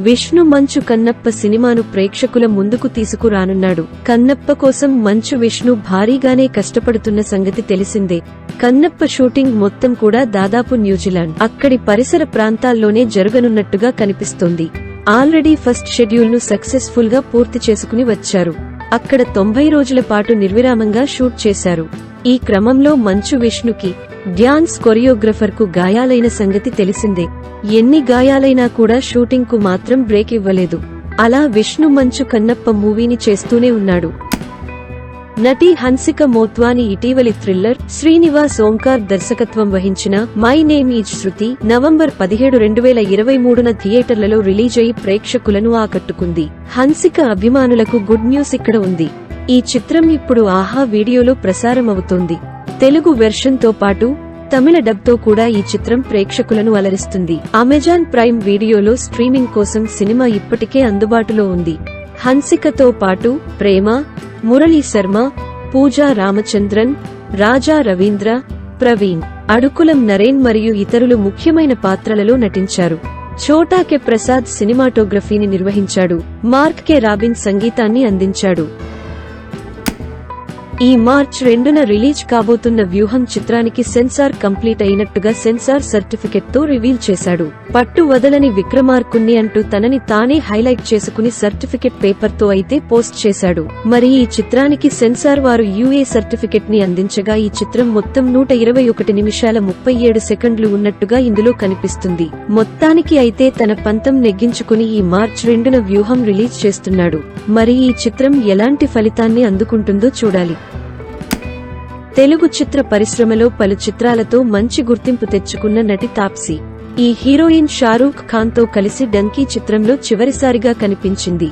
విష్ణు మంచు కన్నప్ప సినిమాను ప్రేక్షకుల ముందుకు తీసుకురానున్నాడు. కన్నప్ప కోసం మంచు విష్ణు భారీగానే కష్టపడుతున్న సంగతి తెలిసిందే. కన్నప్ప షూటింగ్ మొత్తం కూడా దాదాపు న్యూజిలాండ్. అక్కడి పరిసర ప్రాంతాల్లోనే జరగనున్నట్టుగా కనిపిస్తోంది. ఆల్రెడీ ఫస్ట్ షెడ్యూల్ను సక్సెస్ఫుల్గా పూర్తి చేసుకుని వచ్చారు. అక్కడ తొంభై రోజుల పాటు నిర్విరామంగా షూట్ చేశారు. ఈ క్రమంలో మంచు విష్ణుకి డ్యాన్స్ కొరియోగ్రఫర్కు గాయాలైన సంగతి తెలిసిందే. ఎన్ని గాయాలైనా కూడా షూటింగ్కు మాత్రం బ్రేక్ ఇవ్వలేదు. అలా విష్ణు మంచు కన్నప్ప మూవీని చేస్తూనే ఉన్నాడు. నటి హన్సిక మోత్వాని ఇటీవలి థ్రిల్లర్ శ్రీనివాస్ ఓంకార్ దర్శకత్వం వహించిన my name is Shruti November పదిహేడు రెండు వేల ఇరవై మూడున థియేటర్లలో రిలీజ్ అయి ప్రేక్షకులను ఆకట్టుకుంది. హన్సిక అభిమానులకు గుడ్ న్యూస్ ఇక్కడ ఉంది. ఈ చిత్రం ఇప్పుడు ఆహా వీడియోలో ప్రసారమవుతోంది. తెలుగు వెర్షన్తో పాటు తమిళ డబ్తో కూడా ఈ చిత్రం ప్రేక్షకులను అలరిస్తుంది. అమెజాన్ ప్రైమ్ వీడియోలో స్ట్రీమింగ్ కోసం సినిమా ఇప్పటికే అందుబాటులో ఉంది. హన్సికతో పాటు ప్రేమ మురళీ శర్మ పూజా రామచంద్రన్ రాజా రవీంద్ర ప్రవీణ్ అడుకులం నరేన్ మరియు ఇతరులు ముఖ్యమైన పాత్రలలో నటించారు. ఛోటా కె ప్రసాద్ సినిమాటోగ్రఫీని నిర్వహించాడు. మార్క్ కె రాబిన్ సంగీతాన్ని అందించాడు. ఈ మార్చ్ రెండున రిలీజ్ కాబోతున్న వ్యూహం చిత్రానికి సెన్సార్ కంప్లీట్ అయినట్టుగా సెన్సార్ సర్టిఫికెట్తో రివీల్ చేశాడు. పట్టు వదలని విక్రమార్కుణ్ణి అంటూ తనని తానే హైలైట్ చేసుకుని సర్టిఫికెట్ పేపర్తో అయితే పోస్ట్ చేశాడు. మరి ఈ చిత్రానికి సెన్సార్ వారు యూఏ సర్టిఫికెట్ని అందించగా ఈ చిత్రం మొత్తం నూట ఇరవై ఒకటి నిమిషాల ముప్పై ఏడు సెకండ్లు ఉన్నట్టుగా ఇందులో కనిపిస్తుంది. మొత్తానికి అయితే తన పంతం నెగ్గించుకుని ఈ మార్చ్ రెండున వ్యూహం రిలీజ్ చేస్తున్నాడు. మరి ఈ చిత్రం ఎలాంటి ఫలితాన్ని అందుకుంటుందో చూడాలి. తెలుగు చిత్ర పరిశ్రమలో పలు చిత్రాలతో మంచి గుర్తింపు తెచ్చుకున్న నటి తాప్సీ. ఈ హీరోయిన్ షారూఖ్ ఖాన్తో కలిసి డంకీ చిత్రంలో చివరిసారిగా కనిపించింది.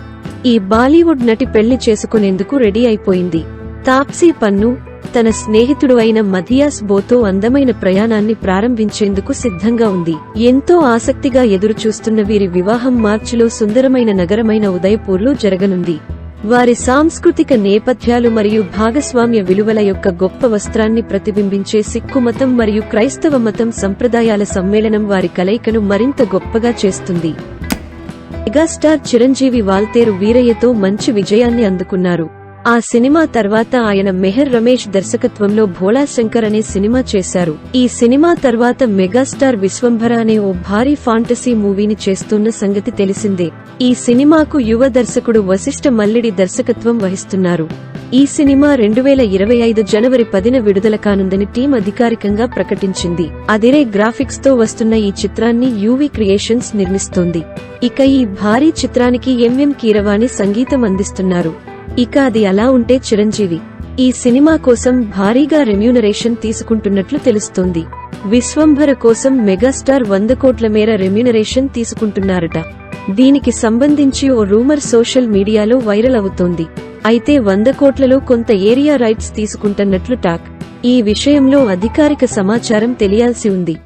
ఈ బాలీవుడ్ నటి పెళ్ళి చేసుకునేందుకు రెడీ అయిపోయింది. తాప్సీ పన్ను తన స్నేహితుడు అయిన మధియాస్ బోతో అందమైన ప్రయాణాన్ని ప్రారంభించేందుకు సిద్ధంగా ఉంది. ఎంతో ఆసక్తిగా ఎదురుచూస్తున్న వీరి వివాహం మార్చిలో సుందరమైన నగరమైన ఉదయపూర్లో జరగనుంది. వారి సాంస్కృతిక నేపథ్యాలు మరియు భాగస్వామ్య విలువల యొక్క గొప్ప వస్త్రాన్ని ప్రతిబింబించే సిక్కు మతం మరియు క్రైస్తవ మతం సంప్రదాయాల సమ్మేళనం వారి కలయికను మరింత గొప్పగా చేస్తుంది. మెగాస్టార్ చిరంజీవి వాల్తేరు వీరయ్యతో మంచి విజయాన్ని అందుకున్నారు. ఆ సినిమా తర్వాత ఆయన మెహర్ రమేష్ దర్శకత్వంలో భోళా శంకర్ అనే సినిమా చేశారు. ఈ సినిమా తర్వాత మెగాస్టార్ విశ్వంభర అనే ఓ భారీ ఫాంటసీ మూవీని చేస్తున్న సంగతి తెలిసిందే. ఈ సినిమాకు యువ దర్శకుడు వశిష్ఠ మల్లిడి దర్శకత్వం వహిస్తున్నారు. ఈ సినిమా రెండు వేల ఇరవై ఐదు జనవరి పదిన విడుదల కానుందని టీం అధికారికంగా ప్రకటించింది. అదిరే గ్రాఫిక్స్తో వస్తున్న ఈ చిత్రాన్ని యూవి క్రియేషన్స్ నిర్మిస్తోంది. ఇక ఈ భారీ చిత్రానికి ఎంఎం కీరవాణి సంగీతం అందిస్తున్నారు. ఇక అది అలా ఉంటే చిరంజీవి ఈ సినిమా కోసం భారీగా రెమ్యూనరేషన్ తీసుకుంటున్నట్లు తెలుస్తోంది. విశ్వంభర కోసం మెగాస్టార్ వంద కోట్ల మేర రెమ్యూనరేషన్ తీసుకుంటున్నారట. దీనికి సంబంధించి ఓ రూమర్ సోషల్ మీడియాలో వైరల్ అవుతోంది. అయితే వంద కోట్లలో కొంత ఏరియా రైట్స్ తీసుకుంటున్నట్లు టాక్. ఈ విషయంలో అధికారిక సమాచారం తెలియాల్సి ఉంది.